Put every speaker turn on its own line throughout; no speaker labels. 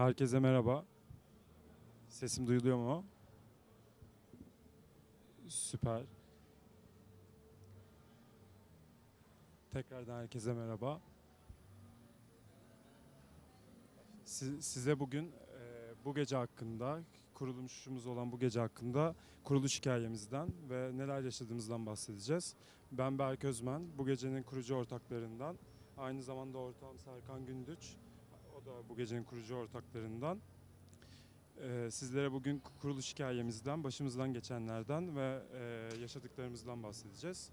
Herkese merhaba. Sesim duyuluyor mu? Süper. Tekrardan herkese merhaba. Si- Size bugün e, bu gece hakkında, kuruluşumuz olan bu gece hakkında kuruluş hikayemizden ve neler yaşadığımızdan bahsedeceğiz. Ben Berk Özmen, bu gecenin kurucu ortaklarından. Aynı zamanda ortağım Serkan Gündüç. Da bu gecenin kurucu ortaklarından. Ee, sizlere bugün kuruluş hikayemizden, başımızdan geçenlerden ve e, yaşadıklarımızdan bahsedeceğiz.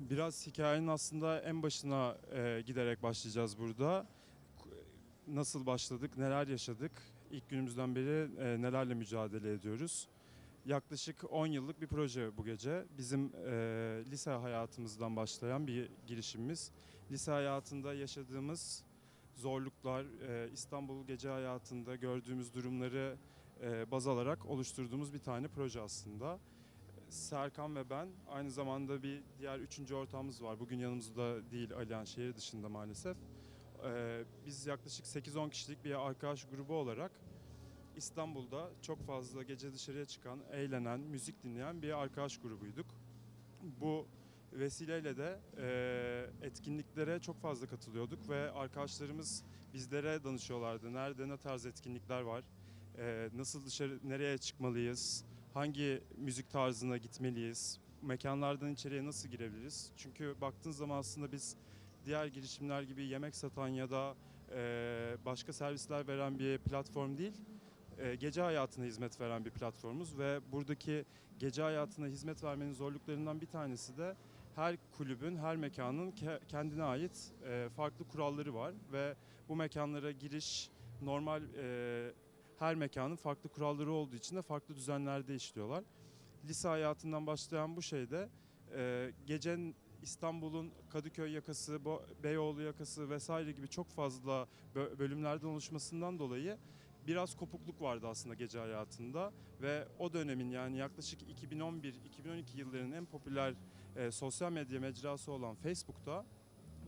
Biraz hikayenin aslında en başına e, giderek başlayacağız burada. Nasıl başladık, neler yaşadık, ilk günümüzden beri e, nelerle mücadele ediyoruz. Yaklaşık 10 yıllık bir proje bu gece. Bizim e, lise hayatımızdan başlayan bir girişimimiz. Lise hayatında yaşadığımız zorluklar, e, İstanbul gece hayatında gördüğümüz durumları e, baz alarak oluşturduğumuz bir tane proje aslında. Serkan ve ben aynı zamanda bir diğer üçüncü ortağımız var. Bugün yanımızda değil Alihan şehir dışında maalesef. E, biz yaklaşık 8-10 kişilik bir arkadaş grubu olarak İstanbul'da çok fazla gece dışarıya çıkan, eğlenen, müzik dinleyen bir arkadaş grubuyduk. Bu vesileyle de e, etkinliklere çok fazla katılıyorduk ve arkadaşlarımız bizlere danışıyorlardı. Nerede ne tarz etkinlikler var, e, nasıl dışarı, nereye çıkmalıyız, hangi müzik tarzına gitmeliyiz, mekanlardan içeriye nasıl girebiliriz? Çünkü baktığınız zaman aslında biz diğer girişimler gibi yemek satan ya da e, başka servisler veren bir platform değil, gece hayatına hizmet veren bir platformumuz ve buradaki gece hayatına hizmet vermenin zorluklarından bir tanesi de her kulübün, her mekanın ke- kendine ait e, farklı kuralları var ve bu mekanlara giriş normal e, her mekanın farklı kuralları olduğu için de farklı düzenlerde işliyorlar. Lise hayatından başlayan bu şeyde e, gece İstanbul'un Kadıköy yakası, Beyoğlu yakası vesaire gibi çok fazla bö- bölümlerden oluşmasından dolayı biraz kopukluk vardı aslında gece hayatında ve o dönemin yani yaklaşık 2011-2012 yıllarının en popüler e, sosyal medya mecrası olan Facebook'ta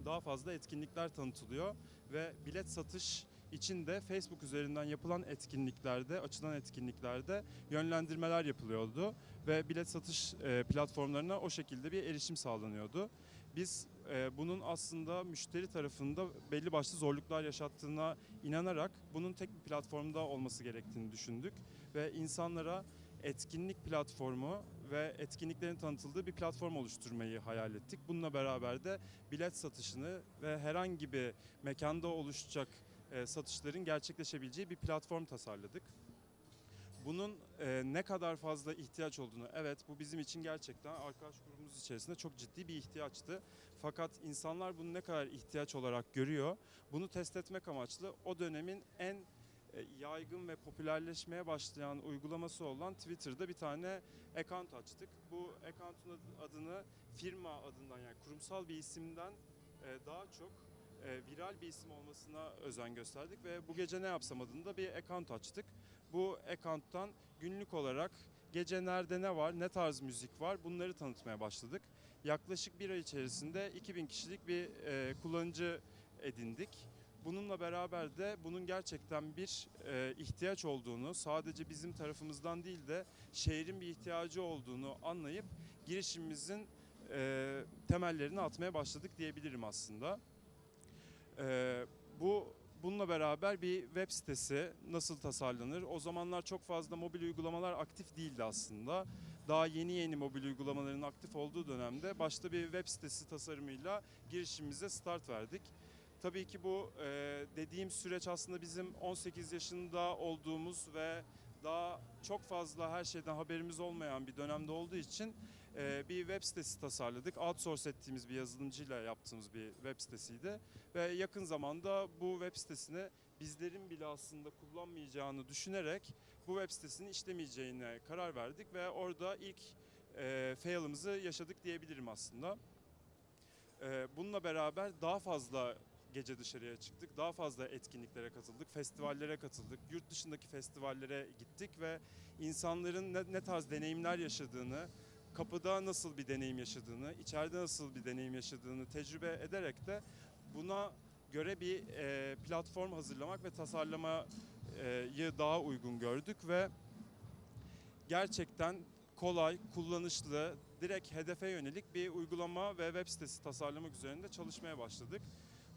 daha fazla etkinlikler tanıtılıyor ve bilet satış için de Facebook üzerinden yapılan etkinliklerde, açılan etkinliklerde yönlendirmeler yapılıyordu ve bilet satış e, platformlarına o şekilde bir erişim sağlanıyordu. Biz bunun aslında müşteri tarafında belli başlı zorluklar yaşattığına inanarak bunun tek bir platformda olması gerektiğini düşündük ve insanlara etkinlik platformu ve etkinliklerin tanıtıldığı bir platform oluşturmayı hayal ettik. Bununla beraber de bilet satışını ve herhangi bir mekanda oluşacak satışların gerçekleşebileceği bir platform tasarladık. Bunun e, ne kadar fazla ihtiyaç olduğunu, evet bu bizim için gerçekten arkadaş grubumuz içerisinde çok ciddi bir ihtiyaçtı. Fakat insanlar bunu ne kadar ihtiyaç olarak görüyor, bunu test etmek amaçlı o dönemin en e, yaygın ve popülerleşmeye başlayan uygulaması olan Twitter'da bir tane account açtık. Bu account'un ad- adını firma adından yani kurumsal bir isimden e, daha çok e, viral bir isim olmasına özen gösterdik ve bu gece ne yapsam adında bir account açtık. Bu account'tan günlük olarak gece nerede ne var, ne tarz müzik var bunları tanıtmaya başladık. Yaklaşık bir ay içerisinde 2000 kişilik bir e, kullanıcı edindik. Bununla beraber de bunun gerçekten bir e, ihtiyaç olduğunu, sadece bizim tarafımızdan değil de şehrin bir ihtiyacı olduğunu anlayıp girişimimizin e, temellerini atmaya başladık diyebilirim aslında. E, bu bununla beraber bir web sitesi nasıl tasarlanır? O zamanlar çok fazla mobil uygulamalar aktif değildi aslında. Daha yeni yeni mobil uygulamaların aktif olduğu dönemde başta bir web sitesi tasarımıyla girişimimize start verdik. Tabii ki bu e, dediğim süreç aslında bizim 18 yaşında olduğumuz ve daha çok fazla her şeyden haberimiz olmayan bir dönemde olduğu için e, bir web sitesi tasarladık. Outsource ettiğimiz bir yazılımcıyla yaptığımız bir web sitesiydi. Ve yakın zamanda bu web sitesini bizlerin bile aslında kullanmayacağını düşünerek bu web sitesinin işlemeyeceğine karar verdik ve orada ilk e, fail'ımızı yaşadık diyebilirim aslında. E, bununla beraber daha fazla gece dışarıya çıktık. Daha fazla etkinliklere katıldık, festivallere katıldık, yurt dışındaki festivallere gittik ve insanların ne, ne tarz deneyimler yaşadığını, kapıda nasıl bir deneyim yaşadığını, içeride nasıl bir deneyim yaşadığını tecrübe ederek de buna göre bir e, platform hazırlamak ve tasarlamayı daha uygun gördük ve gerçekten kolay, kullanışlı, direkt hedefe yönelik bir uygulama ve web sitesi tasarlamak üzerinde çalışmaya başladık.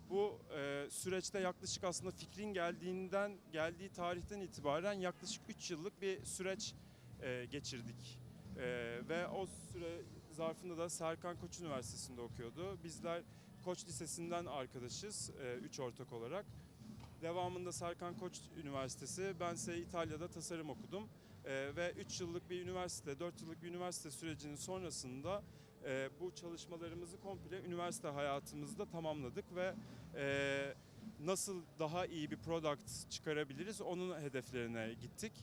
Bu e, süreçte yaklaşık aslında fikrin geldiğinden geldiği tarihten itibaren yaklaşık 3 yıllık bir süreç e, geçirdik. E, ve o süre zarfında da Serkan Koç Üniversitesi'nde okuyordu. Bizler Koç Lisesi'nden arkadaşız, 3 ortak olarak. Devamında Serkan Koç Üniversitesi, ben ise İtalya'da tasarım okudum. Ee, ve 3 yıllık bir üniversite, 4 yıllık bir üniversite sürecinin sonrasında e, bu çalışmalarımızı komple üniversite hayatımızda tamamladık ve e, nasıl daha iyi bir product çıkarabiliriz onun hedeflerine gittik.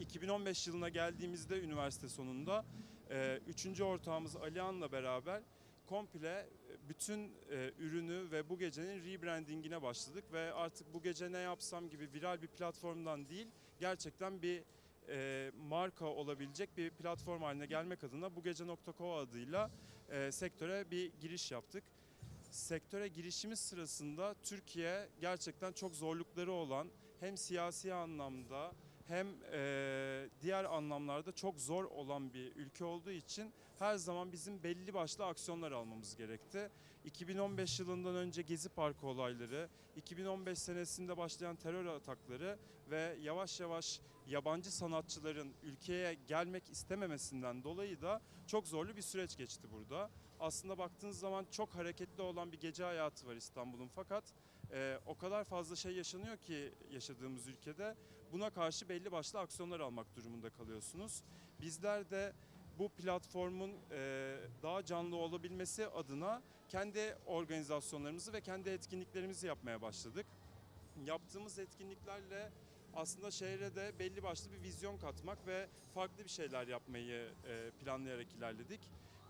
2015 yılına geldiğimizde üniversite sonunda e, üçüncü ortağımız Alihan'la beraber komple bütün e, ürünü ve bu gecenin rebrandingine başladık ve artık bu gece ne yapsam gibi viral bir platformdan değil gerçekten bir e, marka olabilecek bir platform haline gelmek adına bu gece.co adıyla e, sektöre bir giriş yaptık. Sektöre girişimiz sırasında Türkiye gerçekten çok zorlukları olan hem siyasi anlamda hem e, diğer anlamlarda çok zor olan bir ülke olduğu için her zaman bizim belli başlı aksiyonlar almamız gerekti. 2015 yılından önce Gezi Parkı olayları, 2015 senesinde başlayan terör atakları ve yavaş yavaş yabancı sanatçıların ülkeye gelmek istememesinden dolayı da çok zorlu bir süreç geçti burada. Aslında baktığınız zaman çok hareketli olan bir gece hayatı var İstanbul'un fakat e, o kadar fazla şey yaşanıyor ki yaşadığımız ülkede buna karşı belli başlı aksiyonlar almak durumunda kalıyorsunuz. Bizler de bu platformun e, daha canlı olabilmesi adına kendi organizasyonlarımızı ve kendi etkinliklerimizi yapmaya başladık. Yaptığımız etkinliklerle aslında şehre de belli başlı bir vizyon katmak ve farklı bir şeyler yapmayı e, planlayarak ilerledik.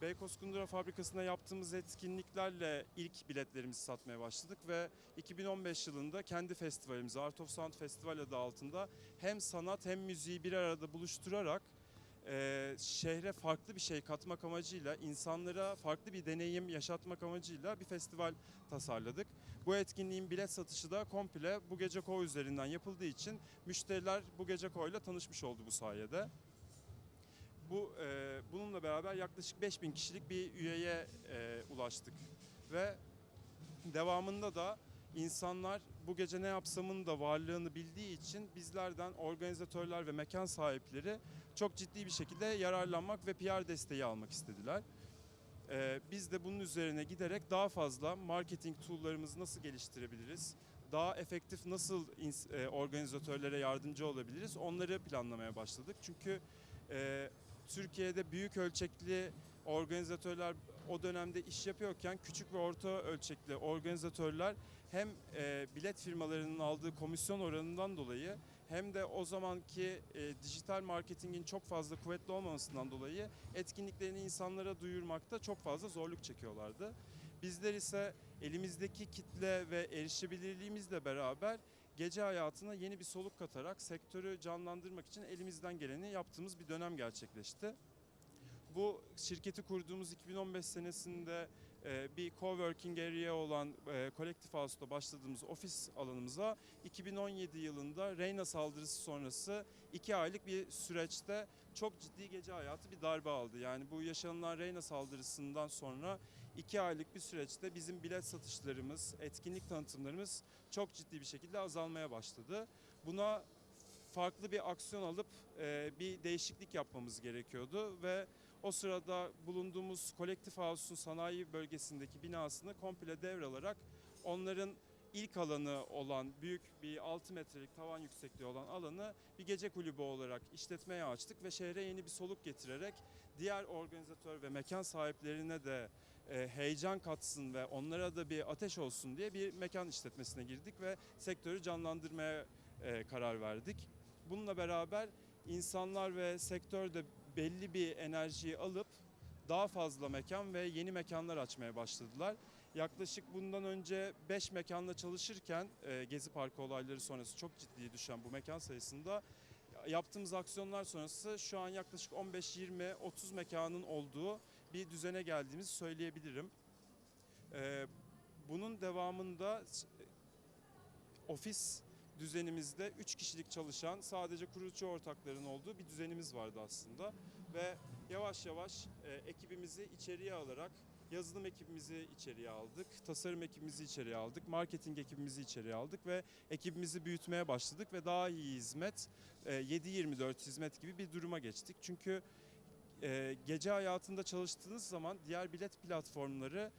Beykoz Kundura Fabrikası'nda yaptığımız etkinliklerle ilk biletlerimizi satmaya başladık ve 2015 yılında kendi festivalimiz Art of Sound Festival adı altında hem sanat hem müziği bir arada buluşturarak e, şehre farklı bir şey katmak amacıyla, insanlara farklı bir deneyim yaşatmak amacıyla bir festival tasarladık. Bu etkinliğin bilet satışı da komple bu gece ko üzerinden yapıldığı için müşteriler bu gece ko ile tanışmış oldu bu sayede. Bu e, bununla beraber yaklaşık 5000 kişilik bir üyeye e, ulaştık ve devamında da insanlar bu gece ne yapsamın da varlığını bildiği için bizlerden organizatörler ve mekan sahipleri çok ciddi bir şekilde yararlanmak ve PR desteği almak istediler. Ee, biz de bunun üzerine giderek daha fazla marketing tool'larımızı nasıl geliştirebiliriz, daha efektif nasıl e, organizatörlere yardımcı olabiliriz onları planlamaya başladık. Çünkü e, Türkiye'de büyük ölçekli organizatörler o dönemde iş yapıyorken küçük ve orta ölçekli organizatörler hem e, bilet firmalarının aldığı komisyon oranından dolayı hem de o zamanki e, dijital marketingin çok fazla kuvvetli olmamasından dolayı etkinliklerini insanlara duyurmakta çok fazla zorluk çekiyorlardı. Bizler ise elimizdeki kitle ve erişebilirliğimizle beraber gece hayatına yeni bir soluk katarak sektörü canlandırmak için elimizden geleni yaptığımız bir dönem gerçekleşti. Bu şirketi kurduğumuz 2015 senesinde e, bir coworking area olan e, Collective House'da başladığımız ofis alanımıza 2017 yılında Reyna saldırısı sonrası iki aylık bir süreçte çok ciddi gece hayatı bir darbe aldı. Yani bu yaşanılan Reyna saldırısından sonra iki aylık bir süreçte bizim bilet satışlarımız, etkinlik tanıtımlarımız çok ciddi bir şekilde azalmaya başladı. Buna farklı bir aksiyon alıp e, bir değişiklik yapmamız gerekiyordu ve o sırada bulunduğumuz Collective House'un sanayi bölgesindeki binasını komple devralarak onların ilk alanı olan büyük bir 6 metrelik tavan yüksekliği olan alanı bir gece kulübü olarak işletmeye açtık ve şehre yeni bir soluk getirerek diğer organizatör ve mekan sahiplerine de e, heyecan katsın ve onlara da bir ateş olsun diye bir mekan işletmesine girdik ve sektörü canlandırmaya e, karar verdik. Bununla beraber insanlar ve sektör de belli bir enerjiyi alıp daha fazla mekan ve yeni mekanlar açmaya başladılar. Yaklaşık bundan önce 5 mekanla çalışırken e, Gezi Parkı olayları sonrası çok ciddi düşen bu mekan sayısında yaptığımız aksiyonlar sonrası şu an yaklaşık 15-20-30 mekanın olduğu bir düzene geldiğimizi söyleyebilirim. Ee, bunun devamında s- ofis düzenimizde 3 kişilik çalışan sadece kurucu ortakların olduğu bir düzenimiz vardı aslında. Ve yavaş yavaş e, ekibimizi içeriye alarak yazılım ekibimizi içeriye aldık, tasarım ekibimizi içeriye aldık, marketing ekibimizi içeriye aldık ve ekibimizi büyütmeye başladık ve daha iyi hizmet, e, 7-24 hizmet gibi bir duruma geçtik. Çünkü e, gece hayatında çalıştığınız zaman diğer bilet platformları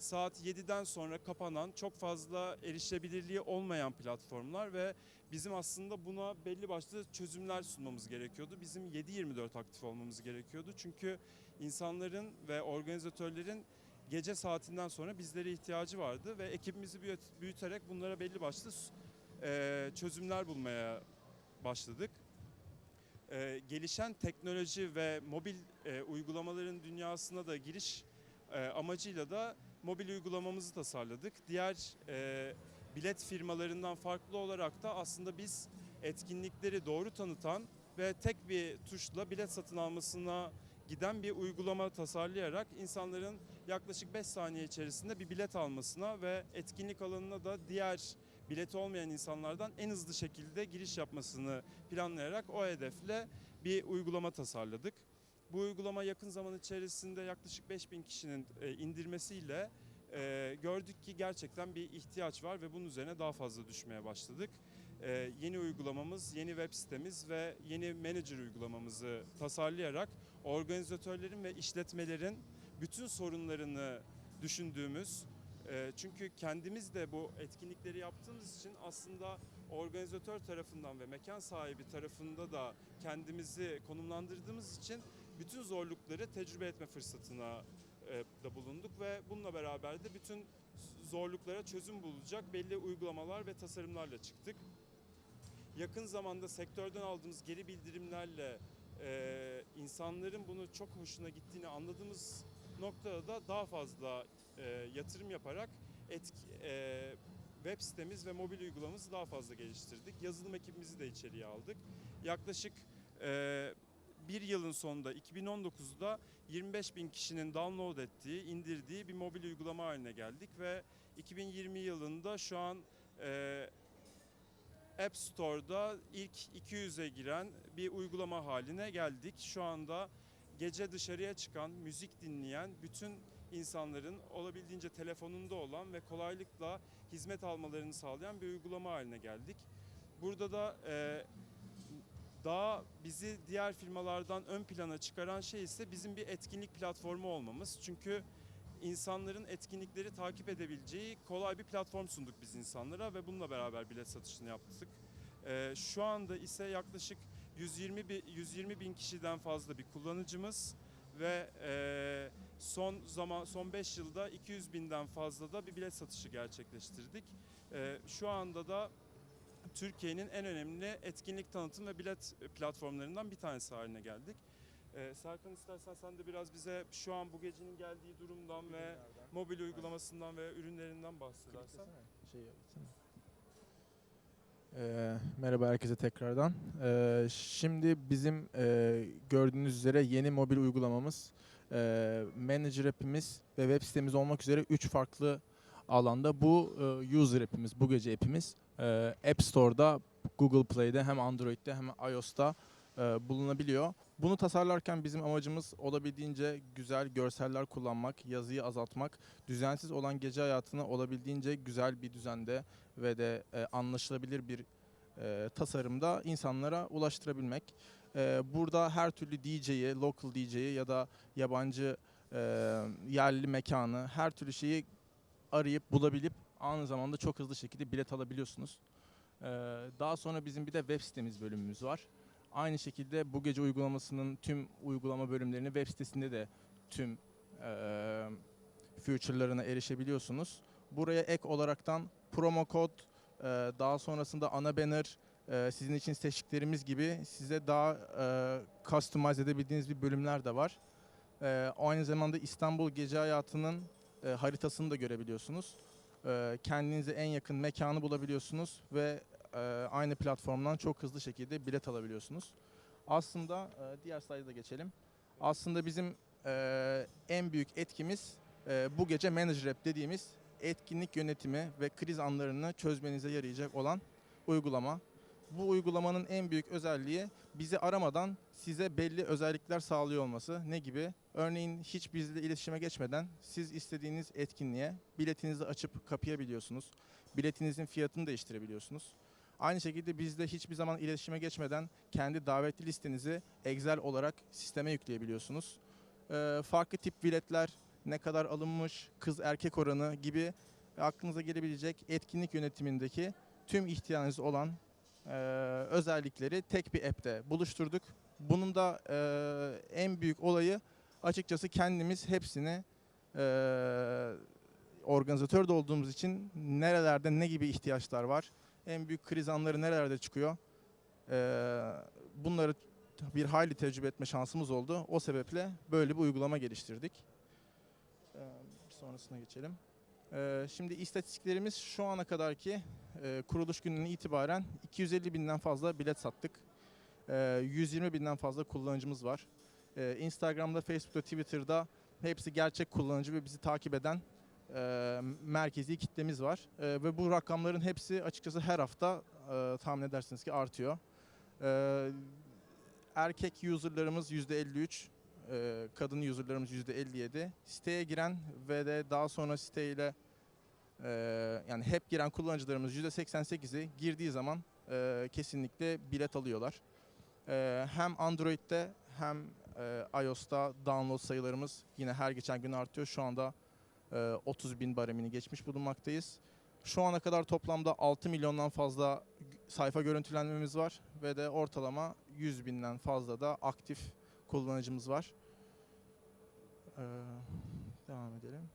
saat 7'den sonra kapanan, çok fazla erişilebilirliği olmayan platformlar ve bizim aslında buna belli başlı çözümler sunmamız gerekiyordu. Bizim 7-24 aktif olmamız gerekiyordu. Çünkü insanların ve organizatörlerin gece saatinden sonra bizlere ihtiyacı vardı ve ekibimizi büyüt- büyüterek bunlara belli başlı çözümler bulmaya başladık. Gelişen teknoloji ve mobil uygulamaların dünyasına da giriş amacıyla da mobil uygulamamızı tasarladık. Diğer e, bilet firmalarından farklı olarak da aslında biz etkinlikleri doğru tanıtan ve tek bir tuşla bilet satın almasına giden bir uygulama tasarlayarak insanların yaklaşık 5 saniye içerisinde bir bilet almasına ve etkinlik alanına da diğer bileti olmayan insanlardan en hızlı şekilde giriş yapmasını planlayarak o hedefle bir uygulama tasarladık. Bu uygulama yakın zaman içerisinde yaklaşık 5000 kişinin e, indirmesiyle e, gördük ki gerçekten bir ihtiyaç var ve bunun üzerine daha fazla düşmeye başladık. E, yeni uygulamamız, yeni web sitemiz ve yeni manager uygulamamızı tasarlayarak organizatörlerin ve işletmelerin bütün sorunlarını düşündüğümüz e, çünkü kendimiz de bu etkinlikleri yaptığımız için aslında organizatör tarafından ve mekan sahibi tarafında da kendimizi konumlandırdığımız için bütün zorlukları tecrübe etme fırsatına e, da bulunduk ve bununla beraber de bütün zorluklara çözüm bulacak belli uygulamalar ve tasarımlarla çıktık. Yakın zamanda sektörden aldığımız geri bildirimlerle e, insanların bunu çok hoşuna gittiğini anladığımız noktada da daha fazla e, yatırım yaparak etki, web sitemiz ve mobil uygulamamızı daha fazla geliştirdik. Yazılım ekibimizi de içeriye aldık. Yaklaşık bir yılın sonunda 2019'da 25 bin kişinin download ettiği, indirdiği bir mobil uygulama haline geldik ve 2020 yılında şu an e, App Store'da ilk 200'e giren bir uygulama haline geldik. Şu anda gece dışarıya çıkan, müzik dinleyen bütün insanların olabildiğince telefonunda olan ve kolaylıkla hizmet almalarını sağlayan bir uygulama haline geldik. Burada da e, daha bizi diğer firmalardan ön plana çıkaran şey ise bizim bir etkinlik platformu olmamız. Çünkü insanların etkinlikleri takip edebileceği kolay bir platform sunduk biz insanlara ve bununla beraber bilet satışını yaptık. Ee, şu anda ise yaklaşık 120 bin, 120 bin kişiden fazla bir kullanıcımız ve e, son zaman son 5 yılda 200 binden fazla da bir bilet satışı gerçekleştirdik. Ee, şu anda da Türkiye'nin en önemli etkinlik tanıtım ve bilet platformlarından bir tanesi haline geldik. Ee, Serkan istersen sen de biraz bize şu an bu gecenin geldiği durumdan ve mobil uygulamasından ve ürünlerinden bahsedersen.
Şey. Ee, merhaba herkese tekrardan. Ee, şimdi bizim e, gördüğünüz üzere yeni mobil uygulamamız, e, Manager app'imiz ve web sitemiz olmak üzere 3 farklı alanda bu e, user app'imiz, bu gece app'imiz e, App Store'da, Google Play'de hem Android'de hem iOS'ta e, bulunabiliyor. Bunu tasarlarken bizim amacımız olabildiğince güzel görseller kullanmak, yazıyı azaltmak, düzensiz olan gece hayatını olabildiğince güzel bir düzende ve de e, anlaşılabilir bir tasarımda insanlara ulaştırabilmek. Burada her türlü DJ'yi, local DJ'yi ya da yabancı yerli mekanı, her türlü şeyi arayıp bulabilip aynı zamanda çok hızlı şekilde bilet alabiliyorsunuz. E, daha sonra bizim bir de web sitemiz bölümümüz var. Aynı şekilde bu gece uygulamasının tüm uygulama bölümlerini web sitesinde de tüm e, feature'larına erişebiliyorsunuz. Buraya ek olaraktan promo kod, e, daha sonrasında ana banner, e, sizin için seçtiklerimiz gibi size daha e, customize edebildiğiniz bir bölümler de var. E, aynı zamanda İstanbul gece hayatının e, haritasını da görebiliyorsunuz. E, kendinize en yakın mekanı bulabiliyorsunuz ve e, aynı platformdan çok hızlı şekilde bilet alabiliyorsunuz. Aslında e, diğer slayda geçelim. Aslında bizim e, en büyük etkimiz bu gece Manager App dediğimiz etkinlik yönetimi ve kriz anlarını çözmenize yarayacak olan uygulama. Bu uygulamanın en büyük özelliği bizi aramadan size belli özellikler sağlıyor olması. Ne gibi? Örneğin hiç bizle iletişime geçmeden siz istediğiniz etkinliğe biletinizi açıp kapayabiliyorsunuz. Biletinizin fiyatını değiştirebiliyorsunuz. Aynı şekilde bizde hiçbir zaman iletişime geçmeden kendi davetli listenizi Excel olarak sisteme yükleyebiliyorsunuz. Ee, farklı tip biletler, ne kadar alınmış, kız erkek oranı gibi aklınıza gelebilecek etkinlik yönetimindeki tüm ihtiyacınız olan e, özellikleri tek bir app'te buluşturduk. Bunun da e, en büyük olayı açıkçası kendimiz hepsini e, organizatör de olduğumuz için nerelerde ne gibi ihtiyaçlar var, en büyük kriz anları nerelerde çıkıyor, e, bunları bir hayli tecrübe etme şansımız oldu. O sebeple böyle bir uygulama geliştirdik. E, sonrasına geçelim. E, şimdi istatistiklerimiz şu ana kadarki e, kuruluş gününden itibaren 250 binden fazla bilet sattık. E, 120 binden fazla kullanıcımız var. E, Instagram'da, Facebook'ta, Twitter'da hepsi gerçek kullanıcı ve bizi takip eden e, merkezi kitlemiz var. Ve bu rakamların hepsi açıkçası her hafta e, tahmin edersiniz ki artıyor. Erkek userlarımız %53, e, kadın userlarımız %57. Siteye giren ve de daha sonra siteyle e, yani hep giren kullanıcılarımız %88'i girdiği zaman e, kesinlikle bilet alıyorlar. E, hem Android'de hem iOS'ta download sayılarımız yine her geçen gün artıyor. Şu anda e, 30 bin baremini geçmiş bulunmaktayız. Şu ana kadar toplamda 6 milyondan fazla sayfa görüntülenmemiz var ve de ortalama 100 binden fazla da aktif kullanıcımız var. Ee, devam edelim.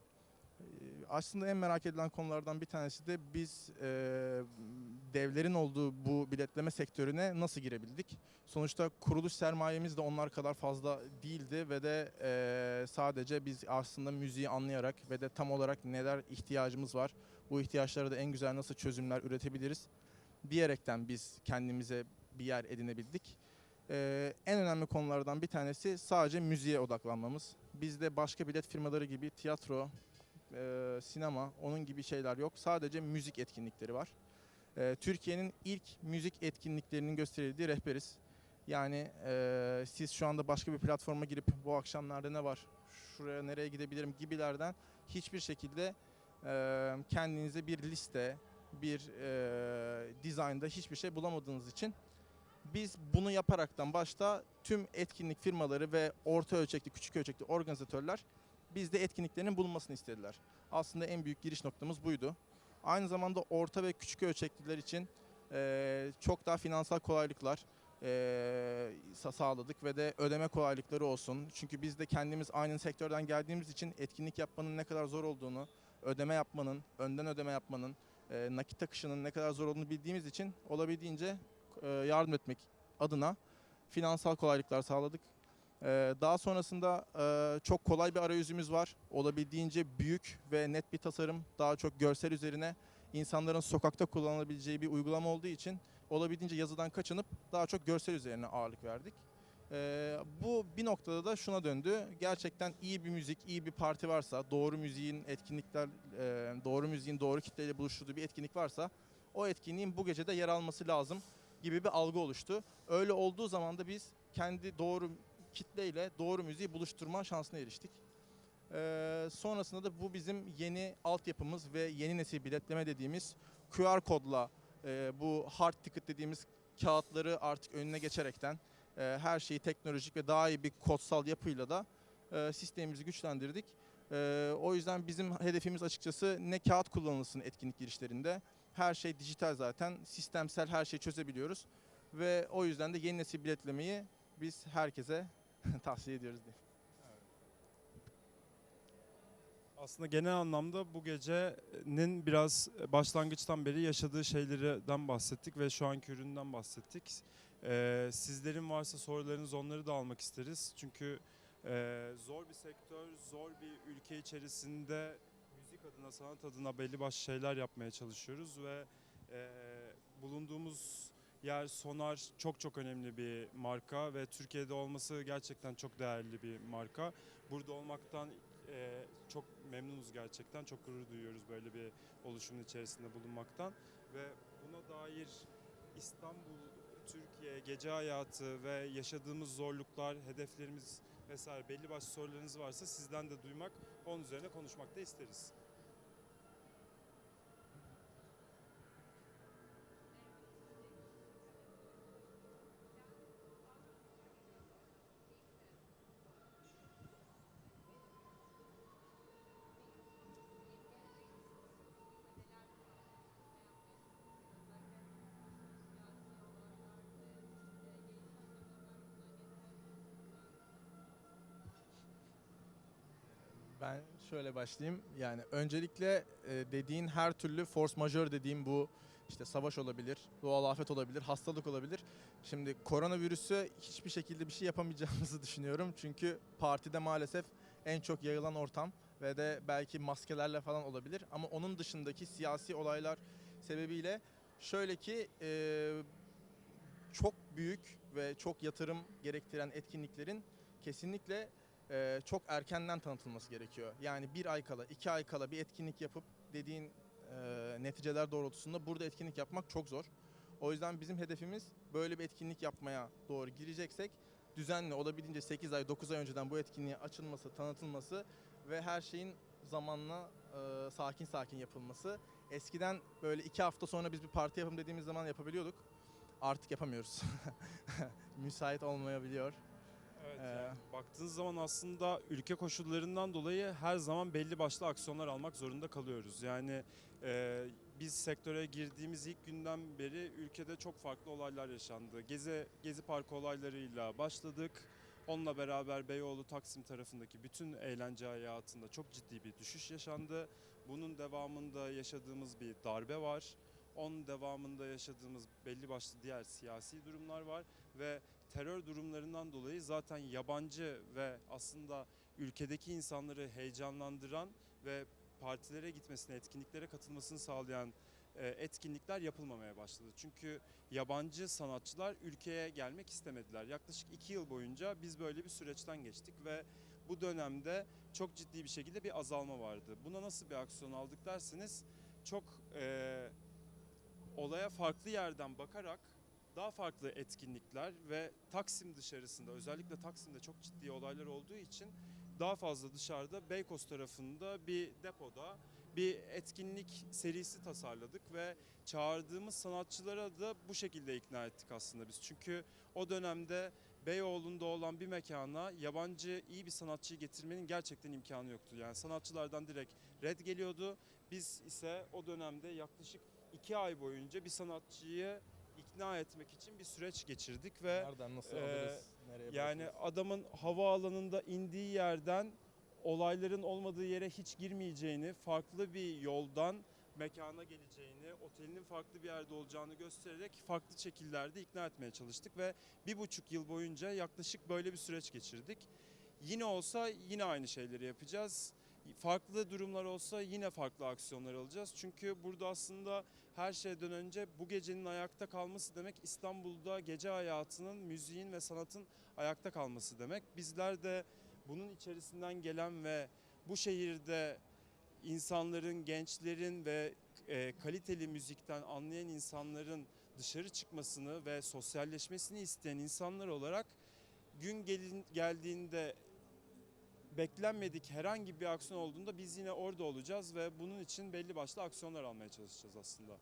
Ee, Aslında en merak edilen konulardan bir tanesi de biz e, devlerin olduğu bu biletleme sektörüne nasıl girebildik? Sonuçta kuruluş sermayemiz de onlar kadar fazla değildi ve de e, sadece biz aslında müziği anlayarak ve de tam olarak neler ihtiyacımız var, bu ihtiyaçlara da en güzel nasıl çözümler üretebiliriz diyerekten biz kendimize bir yer edinebildik. Ee, en önemli konulardan bir tanesi sadece müziğe odaklanmamız. Bizde başka bilet firmaları gibi tiyatro, e, sinema, onun gibi şeyler yok. Sadece müzik etkinlikleri var. Ee, Türkiye'nin ilk müzik etkinliklerinin gösterildiği rehberiz. Yani e, siz şu anda başka bir platforma girip bu akşamlarda ne var, şuraya nereye gidebilirim gibilerden hiçbir şekilde e, kendinize bir liste, bir e, dizaynda hiçbir şey bulamadığınız için biz bunu yaparaktan başta tüm etkinlik firmaları ve orta ölçekli, küçük ölçekli organizatörler bizde etkinliklerinin bulunmasını istediler. Aslında en büyük giriş noktamız buydu. Aynı zamanda orta ve küçük ölçekliler için e, çok daha finansal kolaylıklar e, sa- sağladık ve de ödeme kolaylıkları olsun. Çünkü biz de kendimiz aynı sektörden geldiğimiz için etkinlik yapmanın ne kadar zor olduğunu, ödeme yapmanın, önden ödeme yapmanın, e, nakit akışının ne kadar zor olduğunu bildiğimiz için olabildiğince yardım etmek adına finansal kolaylıklar sağladık. E, daha sonrasında e, çok kolay bir arayüzümüz var. Olabildiğince büyük ve net bir tasarım, daha çok görsel üzerine insanların sokakta kullanabileceği bir uygulama olduğu için olabildiğince yazıdan kaçınıp daha çok görsel üzerine ağırlık verdik. E, bu bir noktada da şuna döndü. Gerçekten iyi bir müzik, iyi bir parti varsa, doğru müziğin etkinlikler, e, doğru müziğin doğru kitleyle buluşturduğu bir etkinlik varsa o etkinliğin bu gecede yer alması lazım gibi bir algı oluştu. Öyle olduğu zaman da biz kendi doğru kitleyle doğru müziği buluşturma şansına eriştik. Ee, sonrasında da bu bizim yeni altyapımız ve yeni nesil biletleme dediğimiz QR kodla e, bu hard ticket dediğimiz kağıtları artık önüne geçerekten e, her şeyi teknolojik ve daha iyi bir kodsal yapıyla da e, sistemimizi güçlendirdik. E, o yüzden bizim hedefimiz açıkçası ne kağıt kullanılsın etkinlik girişlerinde. Her şey dijital zaten. Sistemsel her şeyi çözebiliyoruz. Ve o yüzden de yeni nesil biletlemeyi biz herkese tavsiye ediyoruz diye.
Aslında genel anlamda bu gecenin biraz başlangıçtan beri yaşadığı şeylerden bahsettik ve şu anki üründen bahsettik. Ee, sizlerin varsa sorularınız onları da almak isteriz. Çünkü e, zor bir sektör, zor bir ülke içerisinde müzik adına, sanat adına belli başlı şeyler yapmaya çalışıyoruz ve e, bulunduğumuz yer Sonar çok çok önemli bir marka ve Türkiye'de olması gerçekten çok değerli bir marka. Burada olmaktan e, çok memnunuz gerçekten. Çok gurur duyuyoruz böyle bir oluşumun içerisinde bulunmaktan ve buna dair İstanbul, Türkiye, gece hayatı ve yaşadığımız zorluklar, hedeflerimiz vesaire belli başlı sorularınız varsa sizden de duymak, onun üzerine konuşmak da isteriz.
Ben şöyle başlayayım. Yani öncelikle e, dediğin her türlü force majeure dediğim bu işte savaş olabilir, doğal afet olabilir, hastalık olabilir. Şimdi koronavirüsü hiçbir şekilde bir şey yapamayacağımızı düşünüyorum. Çünkü partide maalesef en çok yayılan ortam ve de belki maskelerle falan olabilir. Ama onun dışındaki siyasi olaylar sebebiyle şöyle ki e, çok büyük ve çok yatırım gerektiren etkinliklerin kesinlikle e, çok erkenden tanıtılması gerekiyor. Yani bir ay kala, iki ay kala bir etkinlik yapıp dediğin e, neticeler doğrultusunda burada etkinlik yapmak çok zor. O yüzden bizim hedefimiz böyle bir etkinlik yapmaya doğru gireceksek düzenli olabildiğince 8 ay 9 ay önceden bu etkinliğe açılması, tanıtılması ve her şeyin zamanla e, sakin sakin yapılması. Eskiden böyle iki hafta sonra biz bir parti yapalım dediğimiz zaman yapabiliyorduk. Artık yapamıyoruz. Müsait olmayabiliyor.
Evet,
Ee,
yani baktığınız zaman aslında ülke koşullarından dolayı her zaman belli başlı aksiyonlar almak zorunda kalıyoruz. Yani e, biz sektöre girdiğimiz ilk günden beri ülkede çok farklı olaylar yaşandı. Gezi Gezi Parkı olaylarıyla başladık. Onunla beraber Beyoğlu Taksim tarafındaki bütün eğlence hayatında çok ciddi bir düşüş yaşandı. Bunun devamında yaşadığımız bir darbe var. Onun devamında yaşadığımız belli başlı diğer siyasi durumlar var ve terör durumlarından dolayı zaten yabancı ve aslında ülkedeki insanları heyecanlandıran ve partilere gitmesine, etkinliklere katılmasını sağlayan e, etkinlikler yapılmamaya başladı. Çünkü yabancı sanatçılar ülkeye gelmek istemediler. Yaklaşık iki yıl boyunca biz böyle bir süreçten geçtik ve bu dönemde çok ciddi bir şekilde bir azalma vardı. Buna nasıl bir aksiyon aldık derseniz çok e, olaya farklı yerden bakarak daha farklı etkinlikler ve Taksim dışarısında özellikle Taksim'de çok ciddi olaylar olduğu için daha fazla dışarıda Beykoz tarafında bir depoda bir etkinlik serisi tasarladık ve çağırdığımız sanatçılara da bu şekilde ikna ettik aslında biz. Çünkü o dönemde Beyoğlu'nda olan bir mekana yabancı iyi bir sanatçıyı getirmenin gerçekten imkanı yoktu. Yani sanatçılardan direkt red geliyordu. Biz ise o dönemde yaklaşık iki ay boyunca bir sanatçıyı ikna etmek için bir süreç geçirdik ve
Nereden nasıl
Ee,
alırız? Nereye
yani
bırakırız?
adamın havaalanında indiği yerden olayların olmadığı yere hiç girmeyeceğini, farklı bir yoldan mekana geleceğini, otelinin farklı bir yerde olacağını göstererek farklı şekillerde ikna etmeye çalıştık ve bir buçuk yıl boyunca yaklaşık böyle bir süreç geçirdik. Yine olsa yine aynı şeyleri yapacağız. Farklı durumlar olsa yine farklı aksiyonlar alacağız. Çünkü burada aslında her şeyden önce bu gecenin ayakta kalması demek İstanbul'da gece hayatının, müziğin ve sanatın ayakta kalması demek. Bizler de bunun içerisinden gelen ve bu şehirde insanların, gençlerin ve e, kaliteli müzikten anlayan insanların dışarı çıkmasını ve sosyalleşmesini isteyen insanlar olarak gün gelin, geldiğinde beklenmedik herhangi bir aksiyon olduğunda biz yine orada olacağız ve bunun için belli başlı aksiyonlar almaya çalışacağız aslında.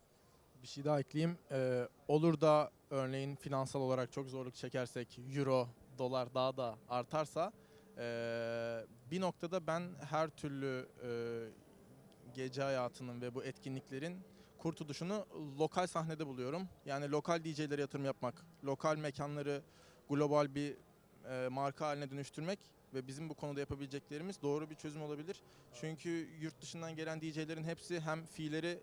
Bir şey daha ekleyeyim. Ee, olur da örneğin finansal olarak çok zorluk çekersek euro, dolar daha da artarsa ee, bir noktada ben her türlü ee, gece hayatının ve bu etkinliklerin kurtuluşunu lokal sahnede buluyorum. Yani lokal DJ'lere yatırım yapmak, lokal mekanları global bir ee, marka haline dönüştürmek ve bizim bu konuda yapabileceklerimiz doğru bir çözüm olabilir. Çünkü yurt dışından gelen DJ'lerin hepsi hem fiilleri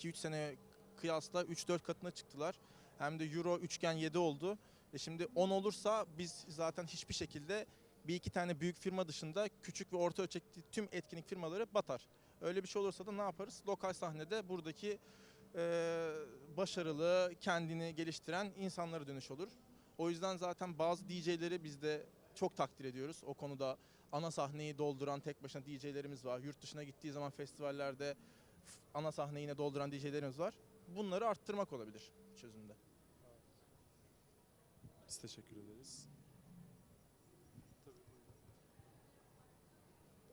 2-3 sene kıyasla 3-4 katına çıktılar. Hem de Euro üçgen 7 oldu. E şimdi 10 olursa biz zaten hiçbir şekilde bir iki tane büyük firma dışında küçük ve orta ölçekli tüm etkinlik firmaları batar. Öyle bir şey olursa da ne yaparız? Lokal sahnede buradaki e, başarılı, kendini geliştiren insanlara dönüş olur. O yüzden zaten bazı DJ'leri biz de çok takdir ediyoruz. O konuda ana sahneyi dolduran tek başına DJ'lerimiz var. Yurt dışına gittiği zaman festivallerde ana sahneyi yine dolduran DJ'lerimiz var. Bunları arttırmak olabilir çözümde.
Biz teşekkür ederiz.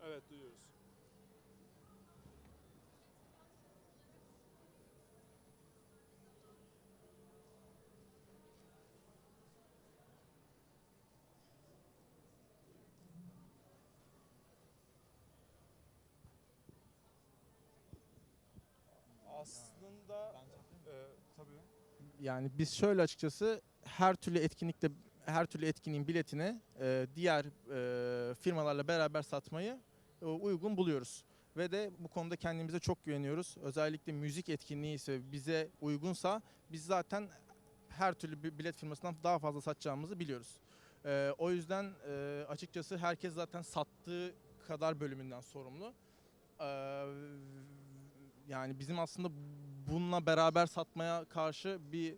Evet duyuyoruz. Aslında e, tabii.
Yani biz şöyle açıkçası her türlü etkinlikte her türlü etkinliğin biletini e, diğer e, firmalarla beraber satmayı e, uygun buluyoruz. Ve de bu konuda kendimize çok güveniyoruz. Özellikle müzik etkinliği ise bize uygunsa biz zaten her türlü bir bilet firmasından daha fazla satacağımızı biliyoruz. E, o yüzden e, açıkçası herkes zaten sattığı kadar bölümünden sorumlu. E, yani bizim aslında bununla beraber satmaya karşı bir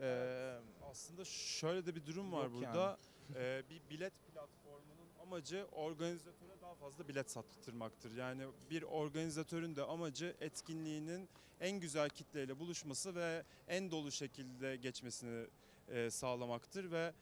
e,
Aslında şöyle de bir durum var
Yok
burada. Ee, bir bilet platformunun amacı organizatöre daha fazla bilet sattırmaktır. Yani bir organizatörün de amacı etkinliğinin en güzel kitleyle buluşması ve en dolu şekilde geçmesini e, sağlamaktır ve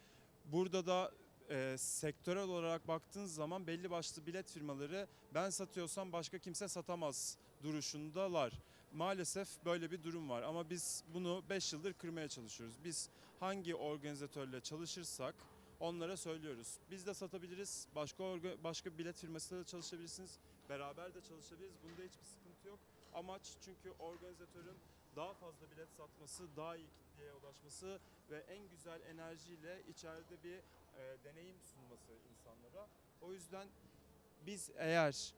burada da e, sektörel olarak baktığınız zaman belli başlı bilet firmaları ben satıyorsam başka kimse satamaz duruşundalar. Maalesef böyle bir durum var ama biz bunu 5 yıldır kırmaya çalışıyoruz. Biz hangi organizatörle çalışırsak onlara söylüyoruz. Biz de satabiliriz. Başka başka bilet firmasıyla da çalışabilirsiniz. Beraber de çalışabiliriz. Bunda hiçbir sıkıntı yok. Amaç çünkü organizatörün daha fazla bilet satması, daha iyi kitleye ulaşması ve en güzel enerjiyle içeride bir e, deneyim sunması insanlara. O yüzden biz eğer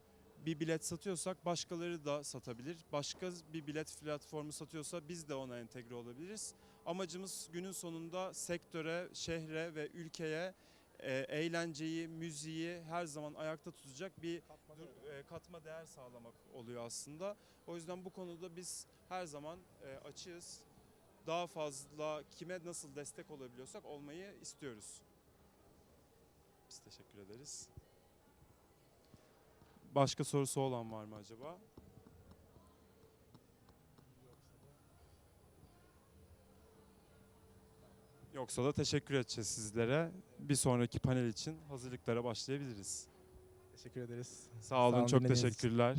bir bilet satıyorsak başkaları da satabilir. Başka bir bilet platformu satıyorsa biz de ona entegre olabiliriz. Amacımız günün sonunda sektöre, şehre ve ülkeye e, eğlenceyi, müziği her zaman ayakta tutacak bir dur- e, katma değer sağlamak oluyor aslında. O yüzden bu konuda biz her zaman e, açığız. Daha fazla kime nasıl destek olabiliyorsak olmayı istiyoruz. Biz teşekkür ederiz. Başka sorusu olan var mı acaba? Yoksa da teşekkür edeceğiz sizlere. Bir sonraki panel için hazırlıklara başlayabiliriz.
teşekkür ederiz.
Sağ olun,
olun,
çok
dinlediğiniz için.
teşekkürler.